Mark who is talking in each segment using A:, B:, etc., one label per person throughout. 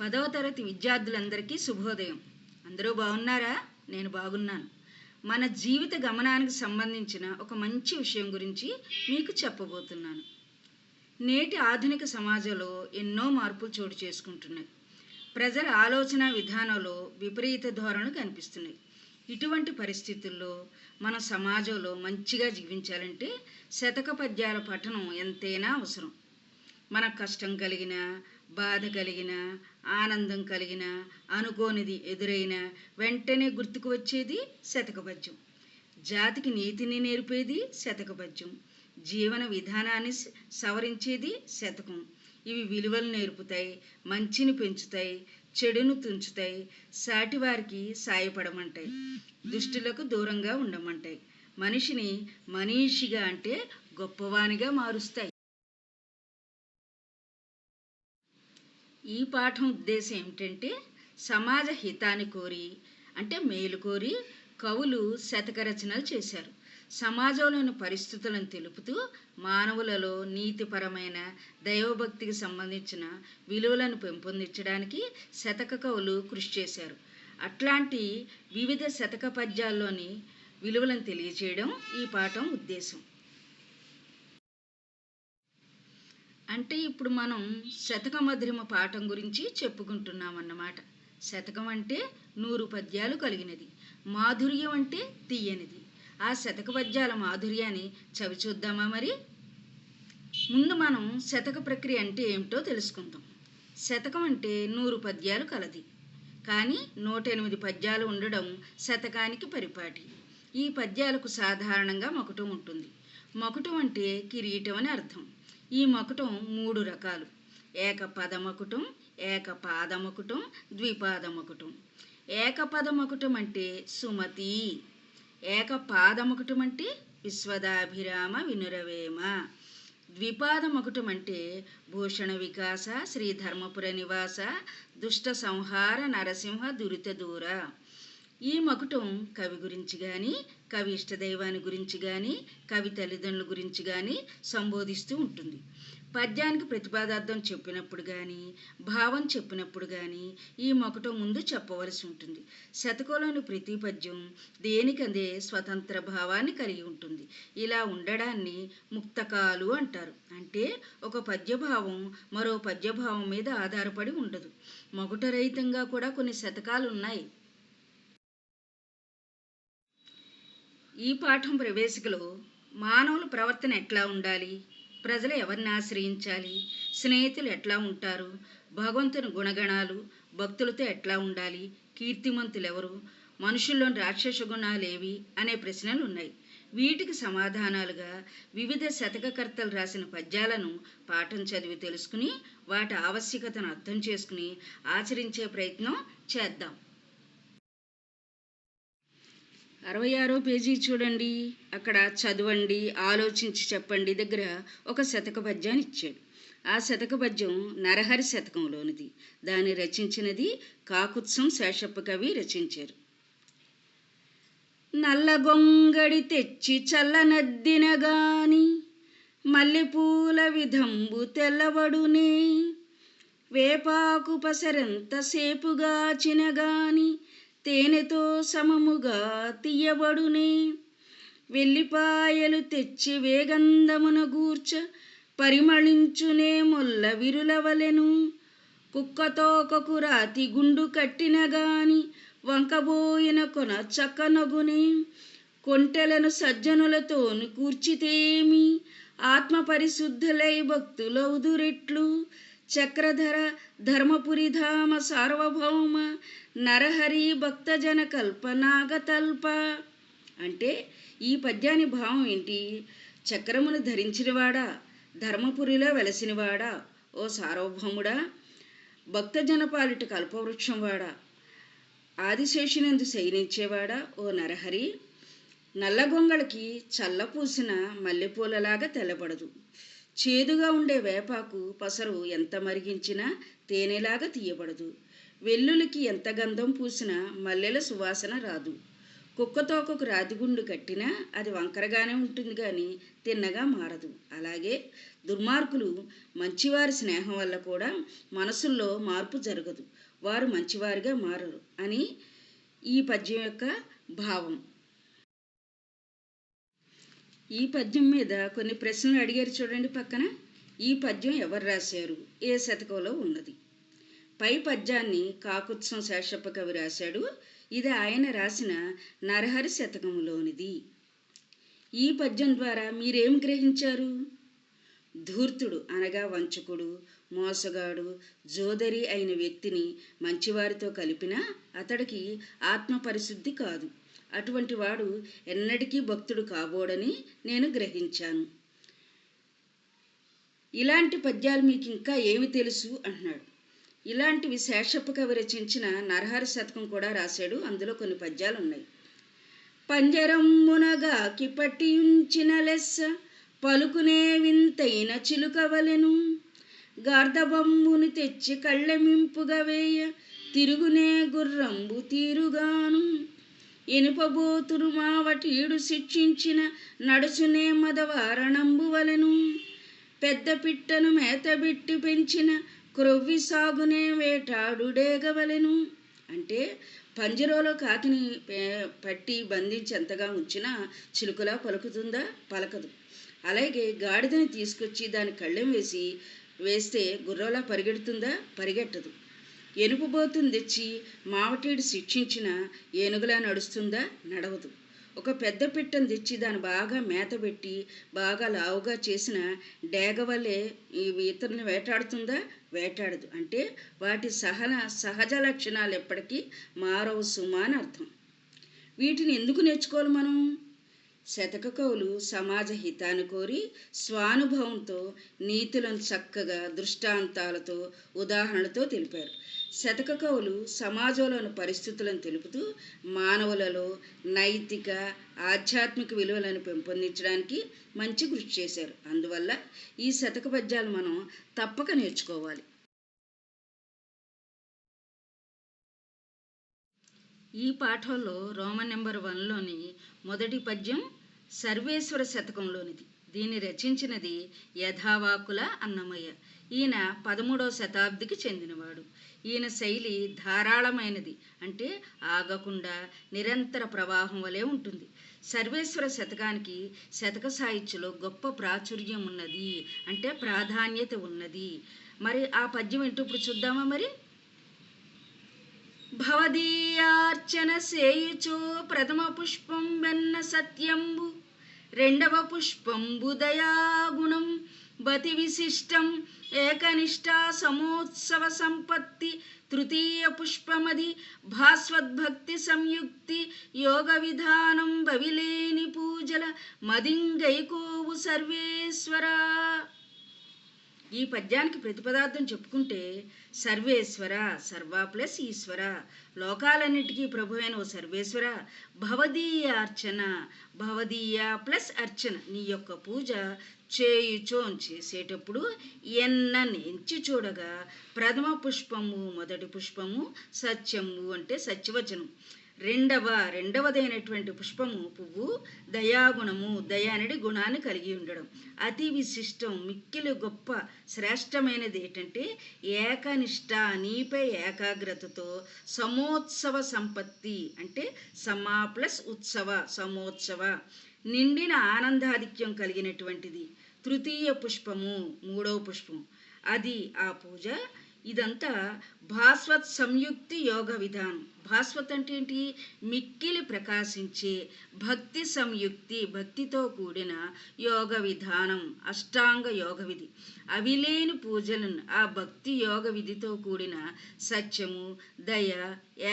A: పదవ తరగతి విద్యార్థులందరికీ శుభోదయం. అందరూ బాగున్నారా? నేను బాగున్నాను. మన జీవిత గమనానికి సంబంధించిన ఒక మంచి విషయం గురించి మీకు చెప్పబోతున్నాను. నేటి ఆధునిక సమాజంలో ఎన్నో మార్పులు చోటు చేసుకుంటున్నాయి. ప్రజల ఆలోచన విధానంలో విపరీత ధోరణులు కనిపిస్తున్నాయి. ఇటువంటి పరిస్థితుల్లో మన సమాజంలో మంచిగా జీవించాలంటే శతక పద్యాల పఠనం ఎంతైనా అవసరం. మన కష్టం కలిగిన బాధ కలిగిన ఆనందం కలిగిన అనుకోనిది ఎదురైన వెంటనే గుర్తుకు వచ్చేది శతకబద్యం జాతికి నీతిని నేర్పేది శతకబద్యం జీవన విధానాన్ని సవరించేది శతకం. ఇవి విలువలు నేర్పుతాయి మంచిని పెంచుతాయి చెడును తుంచుతాయి సాటివారికి సాయపడమంటాయి దుష్టులకు దూరంగా ఉండమంటాయి. మనిషిని మనీషిగా అంటే గొప్పవానిగా మారుస్తాయి. ఈ పాఠం ఉద్దేశం ఏమిటంటే సమాజ హితాన్ని కోరి అంటే మేలు కోరి కవులు శతక రచనలు చేశారు. సమాజంలోని పరిస్థితులను తెలుపుతూ మానవులలో నీతిపరమైన దైవభక్తికి సంబంధించిన విలువలను పెంపొందించడానికి శతక కవులు కృషి చేశారు. అట్లాంటి వివిధ శతక పద్యాల్లోని విలువలను తెలియచేయడం ఈ పాఠం ఉద్దేశం. అంటే ఇప్పుడు మనం శతక మధురిమ పాఠం గురించి చెప్పుకుంటున్నాం అన్నమాట శతకం అంటే నూరు పద్యాలు కలిగినది. మాధుర్యం అంటే తీయనిది. ఆ శతక పద్యాల మాధుర్యాన్ని చవి చూద్దామా మరి? ముందు మనం శతక ప్రక్రియ అంటే ఏమిటో తెలుసుకుందాం. శతకం అంటే నూరు పద్యాలు కలది. కానీ నూట ఎనిమిది పద్యాలు ఉండడం శతకానికి పరిపాటి. ఈ పద్యాలకు సాధారణంగా మకుటం ఉంటుంది. మకుటం అంటే కిరీటం అని అర్థం. ఈ మకుటం మూడు రకాలు. ఏకపదమకుటం ఏకపాదమకుటం ద్విపాదమకుటం. ఏకపదమకుటం అంటే సుమతి. ఏకపాదమకుటం అంటే విశ్వదాభిరామ వినురవేమ. ద్విపాదమకుటం అంటే భూషణ వికాస శ్రీ ధర్మపుర నివాస దుష్ట సంహార నరసింహ దురిత దూర. ఈ మకుటం కవి గురించి కానీ కవి ఇష్టదైవాన్ని గురించి కానీ కవి తల్లిదండ్రుల గురించి కానీ సంబోధిస్తూ ఉంటుంది. పద్యానికి ప్రతిపాదార్థం చెప్పినప్పుడు కానీ భావం చెప్పినప్పుడు కానీ ఈ మకుటం ముందు చెప్పవలసి ఉంటుంది. శతకంలోని ప్రతి పద్యం దేనికందే స్వతంత్ర భావాన్ని కలిగి ఉంటుంది. ఇలా ఉండడాన్ని ముక్తకాలు అంటారు. అంటే ఒక పద్యభావం మరో పద్యభావం మీద ఆధారపడి ఉండదు. మకుటరహితంగా కూడా కొన్ని శతకాలు ఉన్నాయి ఈ పాఠం ప్రవేశికలో మానవుల ప్రవర్తన ఎట్లా ఉండాలి? ప్రజలు ఎవరిని ఆశ్రయించాలి? స్నేహితులు ఎట్లా ఉంటారు? భగవంతుని గుణగణాలు భక్తులతో ఎట్లా ఉండాలి? కీర్తిమంతులు ఎవరు మనుషుల్లోని రాక్షస గుణాలు ఏవి అనే ప్రశ్నలు ఉన్నాయి వీటికి సమాధానాలుగా వివిధ శతకకర్తలు రాసిన పద్యాలను పాఠం చదివి తెలుసుకుని వాటి ఆవశ్యకతను అర్థం చేసుకుని ఆచరించే ప్రయత్నం చేద్దాం. అరవై ఆరో పేజీ చూడండి. అక్కడ చదవండి ఆలోచించి చెప్పండి దగ్గర ఒక శతక పద్యాన్ని ఇచ్చాడు. ఆ శతక పద్యం నరహరి శతకంలోనిది. దాన్ని రచించినది కాకుత్సం శేషప్ప కవి రచించారు. నల్లగొంగడి తెచ్చి చల్లనద్దిన గాని మల్లెపూల విధంబు తెల్లవడునే వేపాకు పసరెంత సేపుగాచిన గాని తేనెతో సమముగా తీయబడునే. వెల్లిపాయలు తెచ్చి వేగంధమున గూర్చ పరిమళించునే మొల్ల విరులవలెను. కుక్కతోకకు రాతి గుండు కట్టిన గాని వంకబోయిన కొన చక్కనగునే. కొంటెలను సజ్జనులతోను కూర్చితేమి ఆత్మ పరిశుద్ధులై భక్తులౌదురెట్లు. చక్రధర ధర్మపురిధామ సార్వభౌమ నరహరి భక్తజన కల్పనాగతల్ప. అంటే ఈ పద్యాని భావం ఏంటి? చక్రమును ధరించినవాడా? ధర్మపురిలో వెలసినవాడా? ఓ సార్వభౌముడా? భక్తజన పాలిట కల్పవృక్షం వాడా? ఆదిశేషునందు శయనించేవాడా? ఓ నరహరి? నల్లగొంగళకి చల్లపూసిన మల్లెపూలలాగా తెల్లబడదు. చేదుగా ఉండే వేపాకు పసరు ఎంత మరిగించినా తేనెలాగా తీయబడదు. వెల్లులికి ఎంత గంధం పూసినా మల్లెల సువాసన రాదు. కుక్కతోకకు రాతిగుండు కట్టినా అది వంకరగానే ఉంటుంది కానీ తిన్నగా మారదు. అలాగే దుర్మార్గులు మంచివారి స్నేహం వల్ల కూడా మనసుల్లో మార్పు జరగదు. వారు మంచివారిగా మారరు అని ఈ పద్యం యొక్క భావం. ఈ పద్యం మీద కొన్ని ప్రశ్నలు అడిగారు చూడండి పక్కన. ఈ పద్యం ఎవరు రాశారు? ఏ శతకంలో ఉన్నది? పై పద్యాన్ని కాకుత్సం శేషప్ప కవి రాశాడు. ఇది ఆయన రాసిన నరహరి శతకములోనిది. ఈ పద్యం ద్వారా మీరేం గ్రహించారు? ధూర్తుడు అనగా వంచకుడు మోసగాడు జోదరి అయిన వ్యక్తిని మంచివారితో కలిపినా అతడికి ఆత్మ పరిశుద్ధి కాదు. అటువంటి వాడు ఎన్నటికీ భక్తుడు కాబోడని నేను గ్రహించాను. ఇలాంటి పద్యాలు మీకు ఇంకా ఏమి తెలుసు? అంటున్నాడు. ఇలాంటివి శేషప్ప కవి రచించిన నరహరి శతకం కూడా రాశాడు. అందులో కొన్ని పద్యాలు ఉన్నాయి. పంజరమ్మునగాకి పట్టి ఉంచిన లెస్స పలుకునే వింతైన చిలుకవలెను. గార్ధబొమ్ముని తెచ్చి కళ్ళెమింపుగా వేయ తిరుగునే గుర్రంబు తీరుగాను. ఇనుపబోతురు మావటీడు శిక్షించిన నడుచునే మదవారణంబు వలెను. పెద్ద పిట్టను మేతబిట్టి పెంచిన క్రొవ్వి సాగునే వేటాడుడేగవలెను అంటే పంజరోలో కాకిని పట్టి పట్టి బంధించేంతగా ఉంచినా చిలుకలా పలుకుతుందా? పలకదు. అలాగే గాడిదని తీసుకొచ్చి దాని కళ్ళెం వేసి వేస్తే గుర్రంలా పరిగెడుతుందా? పరిగెట్టదు. ఎనుపుబోతుని తెచ్చి మావటీడు శిక్షించిన ఏనుగులా నడుస్తుందా? నడవదు. ఒక పెద్ద పిట్టను తెచ్చి దాన్ని బాగా మేతబెట్టి బాగా లావుగా చేసిన డేగ వల్లే ఇతరుని వేటాడుతుందా? వేటాడదు. అంటే వాటి సహన సహజ లక్షణాలు ఎప్పటికీ మారవు సుమా అని అర్థం. వీటిని ఎందుకు నేర్చుకోవాలి మనం? శతక కవులు సమాజ హితాన్ని కోరి స్వానుభవంతో నీతులను చక్కగా దృష్టాంతాలతో ఉదాహరణలతో తెలిపారు. శతక కవులు సమాజంలోని పరిస్థితులను తెలుపుతూ మానవులలో నైతిక ఆధ్యాత్మిక విలువలను పెంపొందించడానికి మంచి కృషి చేశారు. అందువల్ల ఈ శతక పద్యాలు మనం తప్పక నేర్చుకోవాలి. ఈ పాఠంలో రోమన్ నెంబర్ వన్లోని మొదటి పద్యం సర్వేశ్వర శతకంలోనిది. దీన్ని రచించినది యథావాకుల అన్నమయ్య. ఈయన పదమూడవ శతాబ్దికి చెందినవాడు. ఈయన శైలి ధారాళమైనది. అంటే ఆగకుండా నిరంతర ప్రవాహం వలె ఉంటుంది. సర్వేశ్వర శతకానికి శతక సాహిత్యంలో గొప్ప ప్రాచుర్యం ఉన్నది. అంటే ప్రాధాన్యత ఉన్నది. మరి ఆ పద్యం ఏంటో ఇప్పుడు చూద్దామా మరి? భవదీయార్చన సేయుచో ప్రథమ పుష్పం వెన్న సత్యంబు. రెండవ పుష్పంబు దయాగుణం బతి విశిష్టం ఏకనిష్టా సమోత్సవ సంపత్తి. తృతీయ పుష్పమది భాస్వద్భక్తి సంయుక్తి. యోగ విధానం బవిలేని పూజల మదింగైకోవు సర్వేశ్వరా. ఈ పద్యానికి ప్రతిపదార్థం చెప్పుకుంటే సర్వేశ్వర సర్వ ప్లస్ ఈశ్వర. లోకాలన్నిటికీ ప్రభువైన ఓ సర్వేశ్వర. భవదీయ అర్చన భవదీయ ప్లస్ అర్చన. నీ యొక్క పూజ చేయుచోన్ చేసేటప్పుడు ఎన్నని ఎంచి చూడగా ప్రథమ పుష్పము మొదటి పుష్పము సత్యము అంటే సత్యవచనం. రెండవ రెండవదైనటువంటి పుష్పము పువ్వు దయాగుణము దయ అనేది గుణాన్ని కలిగి ఉండడం. అతి విశిష్టం మిక్కిలి గొప్ప శ్రేష్టమైనది ఏంటంటే ఏకనిష్ట నీపై ఏకాగ్రతతో సమోత్సవ సంపత్తి అంటే సమా ప్లస్ ఉత్సవ సమోత్సవ. నిండిన ఆనందాధిక్యం కలిగినటువంటిది తృతీయ పుష్పము మూడవ పుష్పం. అది ఆ పూజ ఇదంతా భాస్వత్ సంయుక్తి యోగ విధానం. భాస్వత్ అంటే ఏంటి? మిక్కిలి ప్రకాశించే భక్తి సంయుక్తి భక్తితో కూడిన యోగ విధానం అష్టాంగ యోగ విధి. అవిలేని పూజలను ఆ భక్తి యోగ విధితో కూడిన సత్యము దయ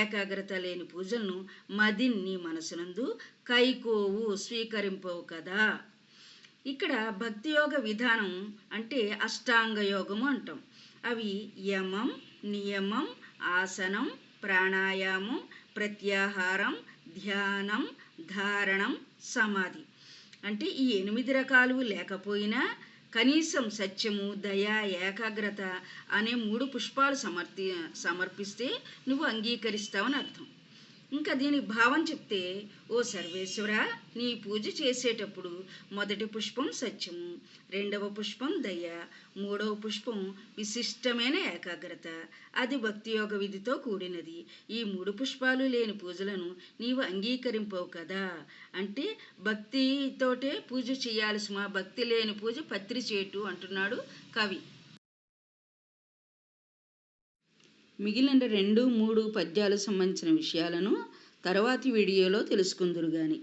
A: ఏకాగ్రత లేని పూజలను మదిన్ని మనసునందు కైకోవు స్వీకరింపవు కదా. ఇక్కడ భక్తి యోగ విధానం అంటే అష్టాంగ యోగము అంటాం. అవి యమం నియమం ఆసనం ప్రాణాయామం ప్రత్యాహారం ధ్యానం ధారణం సమాధి. అంటే ఈ ఎనిమిది రకాలు లేకపోయినా కనీసం సత్యము దయ ఏకాగ్రత అనే మూడు పుష్పాలు సమర్థి సమర్పిస్తే నువ్వు అంగీకరిస్తావని అర్థం. ఇంకా దీనికి భావం చెప్తే ఓ సర్వేశ్వర నీ పూజ చేసేటప్పుడు మొదటి పుష్పం సత్యము రెండవ పుష్పం దయ మూడవ పుష్పం విశిష్టమైన ఏకాగ్రత. అది భక్తి యోగ విధితో కూడినది. ఈ మూడు పుష్పాలు లేని పూజలను నీవు అంగీకరింపవు కదా. అంటే భక్తితోటే పూజ చేయాలి సుమా భక్తి లేని పూజ పత్రి చేటు అంటున్నాడు కవి. మిగిలిన రెండు మూడు పద్యాలు సంబంధించిన విషయాలను తర్వాతి వీడియోలో తెలుసుకుందురు గాని.